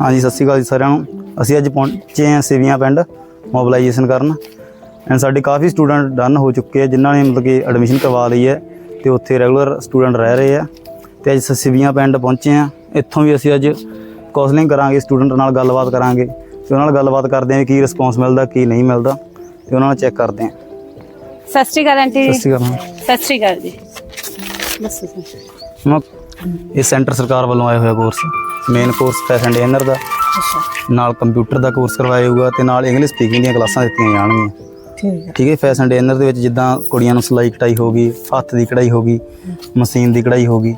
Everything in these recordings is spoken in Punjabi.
ਹਾਂਜੀ ਸਤਿ ਸ਼੍ਰੀ ਅਕਾਲ ਜੀ ਸਾਰਿਆਂ ਨੂੰ। ਅਸੀਂ ਅੱਜ ਪਹੁੰਚੇ ਹਾਂ ਸਿਵੀਆਂ ਪਿੰਡ ਮੋਬਿਲਾਈਜੇਸ਼ਨ ਕਰਨ। ਐਂਡ ਸਾਡੇ ਕਾਫੀ ਸਟੂਡੈਂਟ ਡਨ ਹੋ ਚੁੱਕੇ ਆ ਜਿਨ੍ਹਾਂ ਨੇ ਮਤਲਬ ਕਿ ਐਡਮਿਸ਼ਨ ਕਰਵਾ ਲਈ ਹੈ ਤੇ ਉੱਥੇ ਰੈਗੂਲਰ ਸਟੂਡੈਂਟ ਰਹਿ ਰਹੇ ਆ। ਤੇ ਅੱਜ ਸਿਵੀਆਂ ਪਿੰਡ ਪਹੁੰਚੇ ਆ ਇੱਥੋਂ ਵੀ ਅਸੀਂ ਅੱਜ ਕਾਉਂਸਲਿੰਗ ਕਰਾਂਗੇ ਸਟੂਡੈਂਟ ਨਾਲ ਗੱਲਬਾਤ ਕਰਾਂਗੇ। ਤੇ ਉਹਨਾਂ ਨਾਲ ਗੱਲਬਾਤ ਕਰਦੇ ਹਾਂ ਕਿ ਕੀ ਰਿਸਪੌਂਸ ਮਿਲਦਾ ਕੀ ਨਹੀਂ ਮਿਲਦਾ। ਤੇ ਉਹਨਾਂ ਨਾਲ ਚੈੱਕ ਕਰਦੇ ਹਾਂ। ਸਤਿ ਸ਼੍ਰੀ ਅਕਾਲ ਆਂਟੀ ਸਤਿ ਸ਼੍ਰੀ ਅਕਾਲ ਸਤਿ ਸ਼੍ਰੀ ਅਕਾਲ ਜੀ। ਇਹ ਸੈਂਟਰ ਸਰਕਾਰ ਵੱਲੋਂ ਆਇਆ ਹੋਇਆ course main course fashion designer ਦਾ। ਨਾਲ ਕੰਪਿਊਟਰ ਦਾ ਕੋਰਸ ਕਰਵਾਇਆ ਹੋਊਗਾ ਤੇ ਨਾਲ ਇੰਗਲਿਸ਼ ਸਪੀਕਿੰਗ ਦੀਆਂ ਕਲਾਸਾਂ ਦਿੱਤੀਆਂ ਜਾਣਗੀਆਂ। ਠੀਕ ਹੈ। ਠੀਕ ਹੈ ਫੈਸ਼ਨ ਡਿਜ਼ਾਈਨਰ ਦੇ ਵਿੱਚ ਜਿੱਦਾਂ ਕੁੜੀਆਂ ਨੂੰ ਸਿਲਾਈ ਕਢਾਈ ਹੋ ਗਈ ਹੱਥ ਦੀ ਕਢਾਈ ਹੋ ਗਈ ਮਸ਼ੀਨ ਦੀ ਕਢਾਈ ਹੋ ਗਈ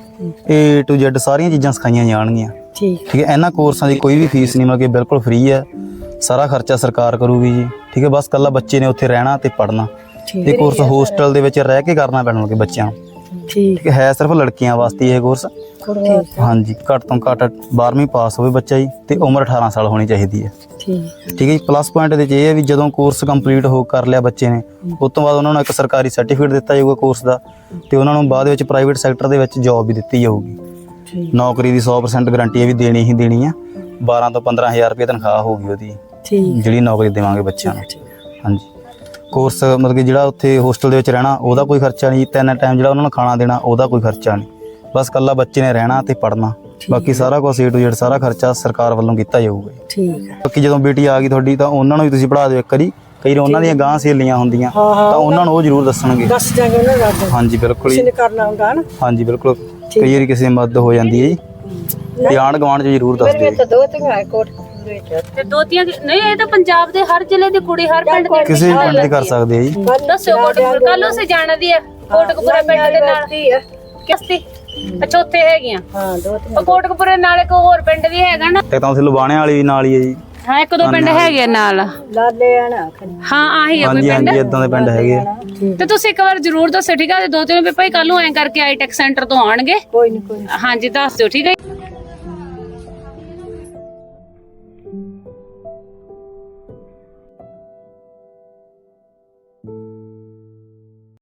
A to Z ਸਾਰੀਆਂ ਚੀਜ਼ਾਂ ਸਿਖਾਈਆਂ ਜਾਣਗੀਆਂ। ਠੀਕ। ਠੀਕ ਹੈ ਇਹਨਾਂ ਕੋਰਸਾਂ ਦੀ ਕੋਈ ਵੀ ਫੀਸ ਨਹੀਂ ਮਤਲਬ ਕਿ ਬਿਲਕੁਲ ਫ੍ਰੀ ਹੈ। ਸਾਰਾ ਖਰਚਾ ਸਰਕਾਰ ਕਰੂਗੀ ਜੀ। ਠੀਕ ਹੈ ਬਸ ਕੱਲਾ ਬੱਚੇ ਨੇ ਉੱਥੇ ਰਹਿਣਾ ਤੇ ਪੜ੍ਹਨਾ। ਇਹ ਕੋਰਸ ਹੋਸਟਲ ਦੇ ਵਿੱਚ ਰਹਿ ਕੇ ਕਰਨਾ ਪੈਣਾ ਕਿ ਬੱਚਿਆਂ ਨੂੰ। ਠੀਕ ਹੈ। ਸਿਰਫ ਲੜਕੀਆਂ ਵਾਸਤੇ ਇਹ ਕੋਰਸ ਠੀਕ ਹਾਂਜੀ ਘੱਟ ਤੋਂ ਘੱਟ 12ਵੀਂ ਪਾਸ ਹੋਵੇ ਬੱਚਾ ਜੀ ਤੇ ਉਮਰ 18 ਸਾਲ ਹੋਣੀ ਚਾਹੀਦੀ ਹੈ। ਠੀਕ ਠੀਕ ਹੈ ਜੀ ਪਲੱਸ ਪੁਆਇੰਟ ਦੇ ਵਿੱਚ ਇਹ ਹੈ ਵੀ ਜਦੋਂ ਕੋਰਸ ਕੰਪਲੀਟ ਹੋ ਕਰ ਲਿਆ ਬੱਚੇ ਨੇ ਉਸ ਤੋਂ ਬਾਅਦ ਉਹਨਾਂ ਨੂੰ ਇੱਕ ਸਰਕਾਰੀ ਸਰਟੀਫਿਕੇਟ ਦਿੱਤਾ ਜਾਊਗਾ ਕੋਰਸ ਦਾ ਤੇ ਉਹਨਾਂ ਨੂੰ ਬਾਅਦ ਵਿੱਚ ਪ੍ਰਾਈਵੇਟ ਸੈਕਟਰ ਦੇ ਵਿੱਚ ਜੌਬ ਵੀ ਦਿੱਤੀ ਜਾਊਗੀ। ਠੀਕ। ਨੌਕਰੀ ਦੀ 100% ਗਾਰੰਟੀ ਹੈ ਵੀ ਦੇਣੀ ਹੀ ਦੇਣੀ ਆ। 12 ਤੋਂ 15000 ਰੁਪਏ ਤਨਖਾਹ ਹੋਊਗੀ ਉਹਦੀ। ਠੀਕ। ਜਿਹੜੀ ਨੌਕਰੀ ਦੇਵਾਂਗੇ ਬੱਚਿਆਂ ਨੂੰ। ਹਾਂਜੀ। ਕੋਰਸ ਮਤਲਬ ਕਿ ਜਿਹੜਾ ਉੱਥੇ ਹੋਸਟਲ ਦੇ ਵਿੱਚ ਰਹਿਣਾ ਉਹਦਾ ਕੋਈ ਖਰਚਾ ਨਹੀਂ। ਤਿੰਨ ਟਾਈਮ ਜਿਹੜਾ ਉਹਨਾਂ ਨੂੰ ਖਾਣਾ ਦੇਣਾ ਉਹਦਾ ਕੋਈ ਖਰਚਾ ਨਹੀਂ। ਬਸ ਕੱਲਾ ਬੱਚੇ ਨੇ ਰਹਿਣਾ ਤੇ ਪੜ੍ਹਨਾ। ਬਾਕੀ ਸਾਰਾ ਕੁਝ to Z ਸਾਰਾ ਖਰਚਾ ਸਰਕਾਰ ਵੱਲੋਂ ਕੀਤਾ ਜਾਊਗਾ। ਠੀਕ ਹੈ। ਬਾਕੀ ਜਦੋਂ ਬੇਟੀ ਆ ਗਈ ਤੁਹਾਡੀ ਤਾਂ ਉਹਨਾਂ ਨੂੰ ਵੀ ਤੁਸੀਂ ਪੜ੍ਹਾ ਦਿਓ ਇੱਕ ਵਾਰੀ। ਕਈ ਵਾਰ ਉਹਨਾਂ ਦੀਆਂ ਗਾਂ ਸਹੇਲੀਆਂ ਹੁੰਦੀਆਂ ਤਾਂ ਉਹਨਾਂ ਨੂੰ ਉਹ ਜ਼ਰੂਰ ਦੱਸਣਗੇ। ਦੱਸ ਜਾਂਗੇ ਉਹਨਾਂ ਦਾ ਹਾਂਜੀ ਬਿਲਕੁਲ ਕਿਸੇ ਜੀ ਨੇ ਕਰਨਾ ਹੁੰਦਾ ਨਾ। ਹਾਂਜੀ ਬਿਲਕੁਲ। ਕਈ ਵਾਰੀ ਕਿਸੇ ਦੀ ਮਦਦ ਹੋ ਜਾਂਦੀ ਹੈ ਜੀ। ਤੇ ਆਂਢ ਗੁਆਂਢ ਚ ਜ਼ਰੂਰ ਦੱਸ ਦਿਓ ਜੀ। ਦੋ ਤਿੰਨ ਹੈ ਤੇ ਦੋਤੀਆਂ ਦੀ- ਨਹੀਂ ਇਹ ਤਾਂ ਪੰਜਾਬ ਦੇ ਹਰ ਜ਼ਿਲ੍ਹੇ ਦੀ ਕੁੜੀ ਹਰ ਪਿੰਡ ਦੀ ਕਿਸੇ ਵੀ ਪਿੰਡ ਦੇ ਕਰ ਸਕਦੇ ਆ ਜੀ। ਦੱਸੋ ਕੋਟਕਪੁਰ। ਕੱਲ ਉਸੇ ਜਾਣਦੀ ਆ ਕੋਟਕਪੁਰਾ ਪਿੰਡ ਦੇ ਨਾਲ। ਕਿਸਤੀ? ਅੱਛਾ ਉੱਥੇ ਹੈਗੀਆਂ। ਹਾਂ ਦੋ ਤਿੰਨ ਉਹ ਕੋਟਕਪੁਰੇ ਨਾਲ ਇੱਕ ਹੋਰ ਪਿੰਡ ਵੀ ਹੈਗਾ ਨਾ। ਤੇ ਤਾਂ ਉੱਥੇ ਲੁਬਾਣੇ ਵਾਲੀ ਵੀ ਨਾਲ ਹੀ ਹੈ ਜੀ। ਹਾਂ ਇੱਕ ਦੋ ਪਿੰਡ ਹੈਗੇ ਨਾਲ। ਲਾਲੇ ਆਣਾ ਹਾਂ ਆਹੀ ਆ ਕੋਈ ਹਾਂਜੀ ਪਿੰਡ। ਹਾਂਜੀ ਇਦਾਂ ਦੇ ਪਿੰਡ ਹੈਗੇ ਆ। ਤੇ ਤੁਸੀਂ ਇੱਕ ਵਾਰ ਜ਼ਰੂਰ ਦੱਸੋ ਠੀਕ ਆ? ਤੇ ਦੋ ਤਿੰਨ ਵੀ ਭਾਈ ਕੱਲ ਨੂੰ ਐਂ ਕਰਕੇ ਆਈਟੈਕ ਸੈਂਟਰ ਤੋਂ ਆਣਗੇ ਕੋਈ ਨਹੀਂ ਕੋਈ। ਹਾਂਜੀ ਦੱਸ ਦਿਓ ਠੀਕ ਹੈ?